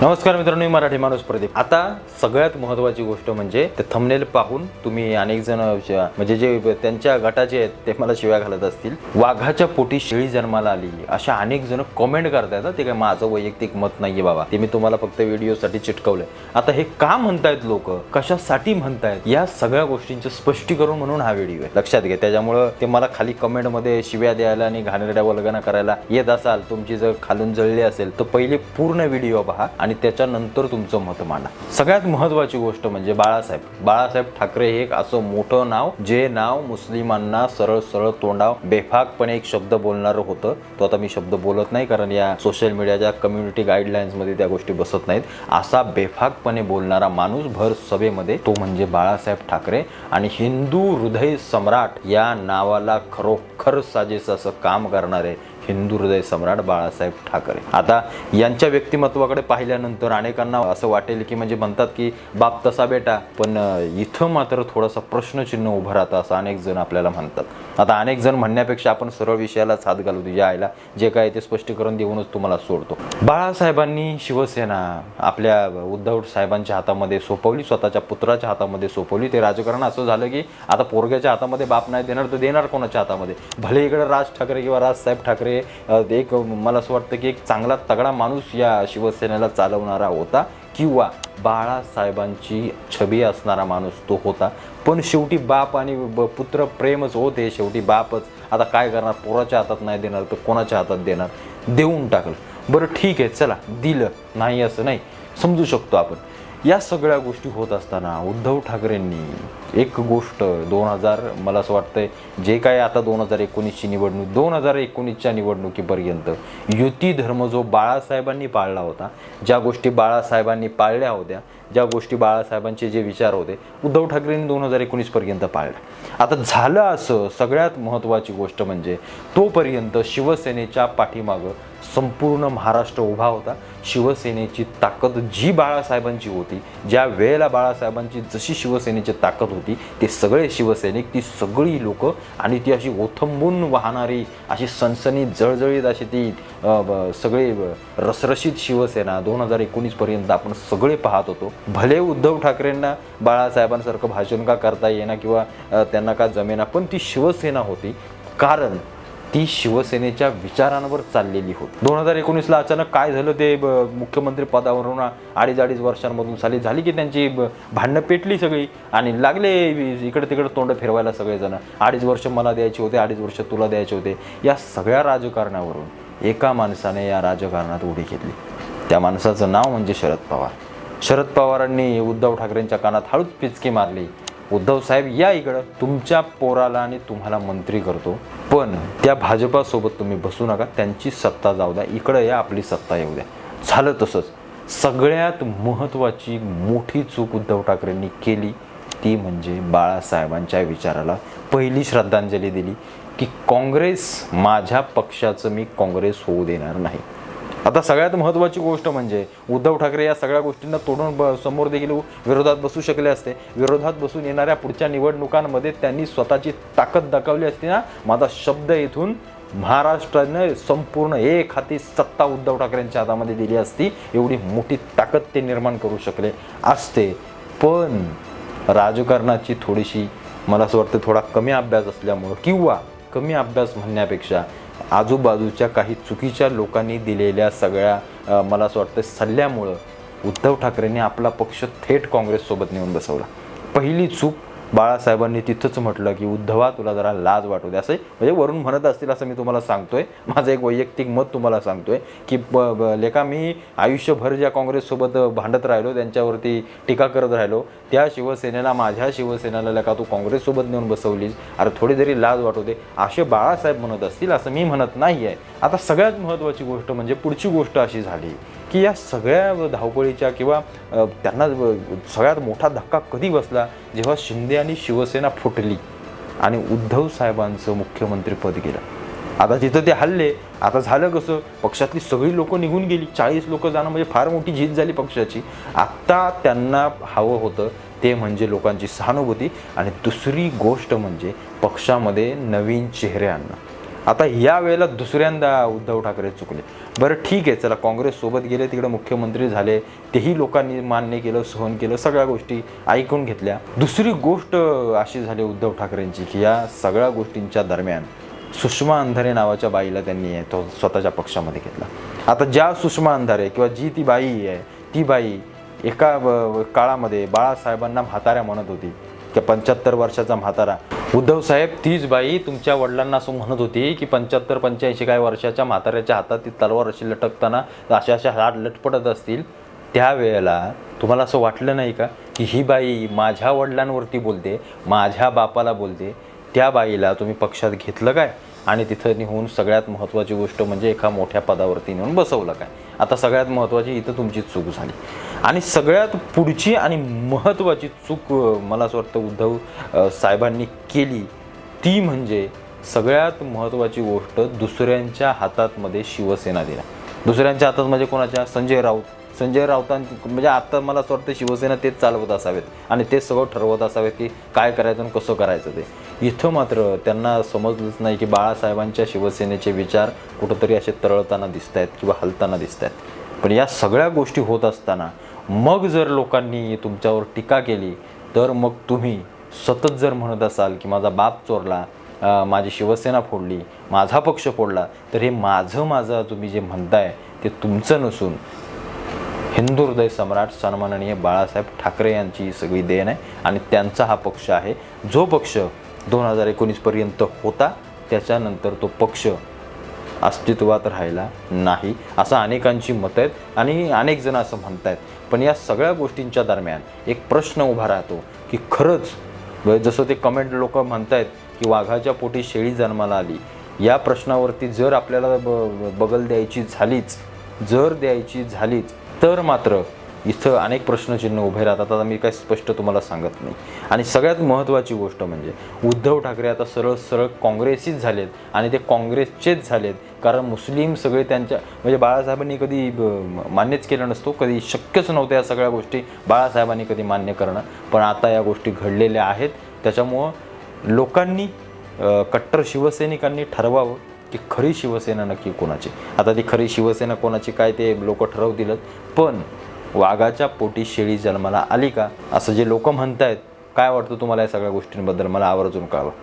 नमस्कार मित्रांनो मी मराठी माणूस प्रदीप. आता सगळ्यात महत्त्वाची गोष्ट म्हणजे ते थंबनेल पाहून तुम्ही अनेक जण म्हणजे जे त्यांच्या गटाचे आहेत ते मला शिव्या घालत असतील. वाघाच्या पोटी शेळी जन्माला आली. अशा अनेक जण कमेंट करतायत ते काय माझं वैयक्तिक मत नाहीये बाबा. ते मी तुम्हाला फक्त व्हिडिओसाठी चिटकवलंय. आता हे का म्हणतायत लोक? कशासाठी म्हणतायत? या सगळ्या गोष्टींचं स्पष्टीकरण म्हणून हा व्हिडिओ आहे. लक्षात घ्या. त्याच्यामुळं ते मला खाली कमेंटमध्ये शिव्या द्यायला आणि घाणेरड्या वल्गना करायला येत असाल तुमची जर खालून जळली असेल तर पहिले पूर्ण व्हिडिओ पहा आणि त्याच्यानंतर तुमचं मत मांडा. सगळ्यात महत्वाची गोष्ट म्हणजे बाळासाहेब. बाळासाहेब ठाकरे हे एक असं मोठं नाव जे नाव मुस्लिमांना सरळ सरळ तोंडाव बेफाकपणे एक शब्द बोलणारं होतं. तो आता मी शब्द बोलत नाही कारण या सोशल मीडियाच्या कम्युनिटी गाईडलाईन्समध्ये त्या गोष्टी बसत नाहीत. असा बेफाकपणे बोलणारा माणूस भर सभेमध्ये तो म्हणजे बाळासाहेब ठाकरे. आणि हिंदू हृदय सम्राट या नावाला खरोखर साजेस असं काम करणारे हिंदू हृदय सम्राट बाळासाहेब ठाकरे. आता यांच्या व्यक्तिमत्वाकडे पाहिल्यानंतर अनेकांना असं वाटेल की म्हणजे म्हणतात की बाप तसा बेटा. पण इथं मात्र थोडासा प्रश्नचिन्ह उभं राहतं असं अनेक जण आपल्याला म्हणतात. आता अनेक जण म्हणण्यापेक्षा आपण सरळ विषयालाच हात घालू तुझ्या आईला जे काय ते स्पष्टीकरण देऊनच तुम्हाला सोडतो. बाळासाहेबांनी शिवसेना आपल्या उद्धव साहेबांच्या हातामध्ये सोपवली स्वतःच्या पुत्राच्या हातामध्ये सोपवली. ते राजकारण असं झालं की आता पोरग्याच्या हातामध्ये बाप नाही देणार तर देणार कोणाच्या हातामध्ये? भले इकडे राज ठाकरे किंवा राजसाहेब ठाकरे अ, एक मला असं वाटतं की एक चांगला तगडा माणूस या शिवसेनेला चालवणारा होता किंवा बाळासाहेबांची छबी असणारा माणूस तो होता. पण शेवटी बाप आणि पुत्र प्रेमच होते शेवटी बापच. आता काय करणार? पोराच्या हातात नाही देणार तर कोणाच्या हातात देणार? देऊन टाकलं. बरं ठीक आहे चला. दिलं. नाही असं नाही. समजू शकतो आपण. या सगळ्या गोष्टी होत असताना उद्धव ठाकरेंनी एक गोष्ट दोन हजार मला असं वाटतंय जे काय आता दोन हजार एकोणीसची निवडणूक दोन हजार एकोणीसच्या निवडणुकीपर्यंत युती धर्म जो बाळासाहेबांनी पाळला होता ज्या गोष्टी बाळासाहेबांनी पाळल्या होत्या ज्या गोष्टी बाळासाहेबांचे जे विचार होते उद्धव ठाकरेंनी दोन हजार एकोणीसपर्यंत पाळल्या. आता झालं असं सगळ्यात महत्त्वाची गोष्ट म्हणजे तोपर्यंत शिवसेनेच्या पाठीमागं संपूर्ण महाराष्ट्र उभा होता. शिवसेनेची ताकद जी बाळासाहेबांची होती ज्या वेळेला बाळासाहेबांची जशी शिवसेनेची ताकद होती ते सगळे शिवसैनिक ती सगळी लोक आणि ती अशी ओथंबून वाहणारी अशी सणसणीत जळजळीत अशी ती सगळी रसरशीत शिवसेना दोन हजार एकोणीसपर्यंत आपण सगळे पाहत होतो. भले उद्धव ठाकरेंना बाळासाहेबांसारखं भाषण का करता येईना किंवा त्यांना का जमेना पण ती शिवसेना होती. कारण ती शिवसेनेच्या विचारांवर चाललेली होती. दोन हजार एकोणीसला अचानक काय झालं ते ब- मुख्यमंत्री पदावरून अडीच अडीच वर्षांमधून साली झाली की त्यांची ब- भांडणं पेटली सगळी आणि लागले इकडे तिकडे तोंड फिरवायला सगळेजण. अडीच वर्ष मला द्यायचे होते अडीच वर्ष तुला द्यायचे होते. या सगळ्या राजकारणावरून एका माणसाने या राजकारणात उडी घेतली. त्या माणसाचं नाव म्हणजे शरद पवार. शरद पवारांनी उद्धव ठाकरेंच्या कानात हळूच पिचकी मारली. उद्धव साहेब या इकडं तुमच्या पोराला आणि तुम्हाला मंत्री करतो. पण त्या भाजपासोबत तुम्ही बसू नका त्यांची सत्ता जाऊ द्या इकडं या आपली सत्ता येऊ द्या. झालं तसंच. सगळ्यात महत्त्वाची मोठी चूक उद्धव ठाकरेंनी केली ती म्हणजे बाळासाहेबांच्या विचाराला पहिली श्रद्धांजली दिली की काँग्रेस माझ्या पक्षाचं मी काँग्रेस होऊ देणार नाही. आता सगळ्यात महत्त्वाची गोष्ट म्हणजे उद्धव ठाकरे या सगळ्या गोष्टींना तोडून ब- समोर देखील विरोधात बसू शकले असते. विरोधात बसून येणाऱ्या पुढच्या निवडणुकांमध्ये त्यांनी स्वतःची ताकद दाखवली असती ना? माझा शब्द इथून महाराष्ट्राने संपूर्ण एक हाती सत्ता उद्धव ठाकरेंच्या हातामध्ये दिली असती. एवढी मोठी ताकद ते निर्माण करू शकले असते. पण राजकारणाची थोडीशी मला असं वाटतं थोडा कमी अभ्यास असल्यामुळं किंवा कमी अभ्यास म्हणण्यापेक्षा आजूबाजूच्या काही चुकीच्या लोकांनी दिलेल्या सगळ्या मला असं वाटतं सल्ल्यामुळं उद्धव ठाकरेंनी आपला पक्ष थेट काँग्रेससोबत नेऊन बसवला. पहिली चूक बाळासाहेबांनी तिथंच म्हटलं की उद्धवा तुला जरा लाज वाटू दे. असं म्हणजे वरून म्हणत असतील असं मी तुम्हाला सांगतोय. माझं एक वैयक्तिक मत तुम्हाला सांगतोय की ब ब- मी आयुष्यभर ज्या काँग्रेससोबत भांडत राहिलो त्यांच्यावरती टीका करत राहिलो त्या शिवसेनेला माझ्या शिवसेनेला लेखा तू काँग्रेससोबत नेऊन बसवलीस. अरे थोडी जरी लाज वाटू दे असे बाळासाहेब म्हणत असतील असं मी म्हणत नाही आहे आता सगळ्यात महत्त्वाची गोष्ट म्हणजे पुढची गोष्ट अशी झाली की या सगळ्या धावपळीच्या किंवा त्यांना सगळ्यात मोठा धक्का कधी बसला? जेव्हा शिंदे आणि शिवसेना फुटली आणि उद्धव साहेबांचं मुख्यमंत्रीपद गेलं. आता तिथं ते हल्ले आता झालं कसं? पक्षातली सगळी लोकं निघून गेली. चाळीस लोकं जाणं म्हणजे फार मोठी झीज झाली पक्षाची. आत्ता त्यांना हवं होतं ते म्हणजे लोकांची सहानुभूती. आणि दुसरी गोष्ट म्हणजे पक्षामध्ये नवीन चेहरे आणणं. आता या वेळेला दुसऱ्यांदा उद्धव ठाकरे चुकले. बरं ठीक आहे चला काँग्रेससोबत गेले तिकडे मुख्यमंत्री झाले तेही लोकांनी मान्य केलं सहन केलं सगळ्या गोष्टी ऐकून घेतल्या. दुसरी गोष्ट अशी झाली उद्धव ठाकरेंची की या सगळ्या गोष्टींच्या दरम्यान सुषमा अंधारे नावाच्या बाईला त्यांनी तो स्वतःच्या पक्षामध्ये घेतला. आता ज्या सुषमा अंधारे किंवा जी ती बाई आहे ती बाई एका काळामध्ये बाळासाहेबांना म्हाताऱ्या म्हणत होती त्या पंच्याहत्तर वर्षाचा म्हातारा. उद्धव साहेब तीच बाई तुमच्या वडिलांना असं म्हणत होती की पंच्याहत्तर पंच्याऐंशी काय वर्षाच्या म्हाताऱ्याच्या हातात ती तलवार अशी लटकताना अशा अशा हात लटपटत असतील. त्यावेळेला तुम्हाला असं वाटलं नाही का की ही बाई माझ्या वडिलांवरती बोलते माझ्या बापाला बोलते? त्या बाईला तुम्ही पक्षात घेतलं काय? आणि तिथं नेऊन सगळ्यात महत्त्वाची गोष्ट म्हणजे एका मोठ्या पदावरती नेऊन बसवलं काय. आता सगळ्यात महत्त्वाची इथं तुमची चूक झाली. आणि सगळ्यात पुढची आणि महत्त्वाची चूक मला असं वाटतं उद्धव साहेबांनी केली ती म्हणजे सगळ्यात महत्त्वाची गोष्ट दुसऱ्यांच्या हातातमध्ये शिवसेना दिला दुसऱ्यांच्या हातात म्हणजे कोणाच्या? संजय राऊत. संजय राऊतां म्हणजे आता मला असं वाटतं शिवसेना तेच चालवत असावेत. आणि तेच सगळं ठरवत असावेत की काय करायचं आणि कसं करायचं ते. इथं मात्र त्यांना समजलंच नाही की बाळासाहेबांच्या शिवसेनेचे विचार कुठंतरी असे तरळताना दिसत आहेत किंवा हलताना दिसत आहेत पण या सगळ्या गोष्टी होत असताना मग जर लोकांनी तुमच्यावर टीका केली तर मग तुम्ही सतत जर म्हणत असाल की माझा बाप चोरला माझी शिवसेना फोडली माझा पक्ष फोडला तर हे माझं माझं तुम्ही जे म्हणताय ते तुमचं नसून हिंदू हृदय सम्राट सन्माननीय बाळासाहेब ठाकरे यांची सगळी देण आहे आणि त्यांचा हा पक्ष आहे. जो पक्ष दोन हजार एकोणीसपर्यंत होता. त्याच्यानंतर तो पक्ष अस्तित्वात राहिला नाही असं अनेकांची मतं आहेत. आणि अनेक जण असं म्हणतायत. पण या सगळ्या गोष्टींच्या दरम्यान एक प्रश्न उभा राहतो की खरंच जसं ते कमेंट लोक म्हणतायत की वाघाच्या पोटी शेळी जन्माला आली. या प्रश्नावरती जर आपल्याला ब बगल द्यायची झालीच जर द्यायची झालीच तर मात्र इथं अनेक प्रश्नचिन्ह उभे राहतात. आता मी काय स्पष्ट तुम्हाला सांगत नाही. आणि सगळ्यात महत्त्वाची गोष्ट म्हणजे उद्धव ठाकरे आता सरळ सरळ काँग्रेसीच झालेत आणि ते काँग्रेसचेच झालेत. कारण मुस्लिम सगळे त्यांच्या म्हणजे बाळासाहेबांनी कधी ब- मान्यच केलं नसतो. कधी शक्यच नव्हतं या सगळ्या गोष्टी बाळासाहेबांनी कधी मान्य करणं. पण आता या गोष्टी घडलेल्या आहेत. त्याच्यामुळं लोकांनी कट्टर शिवसैनिकांनी ठरवावं की खरी शिवसेना नक्की कोणाची. आता ती खरी शिवसेना कोणाची काय ते लोक ठरवतीलच. पण वाघाच्या पोटी शेळी जन्माला आली का? असं जे लोक म्हणत आहेत काय वाटतं तुम्हाला या सगळ्या गोष्टींबद्दल? मला आवर्जून कळवा.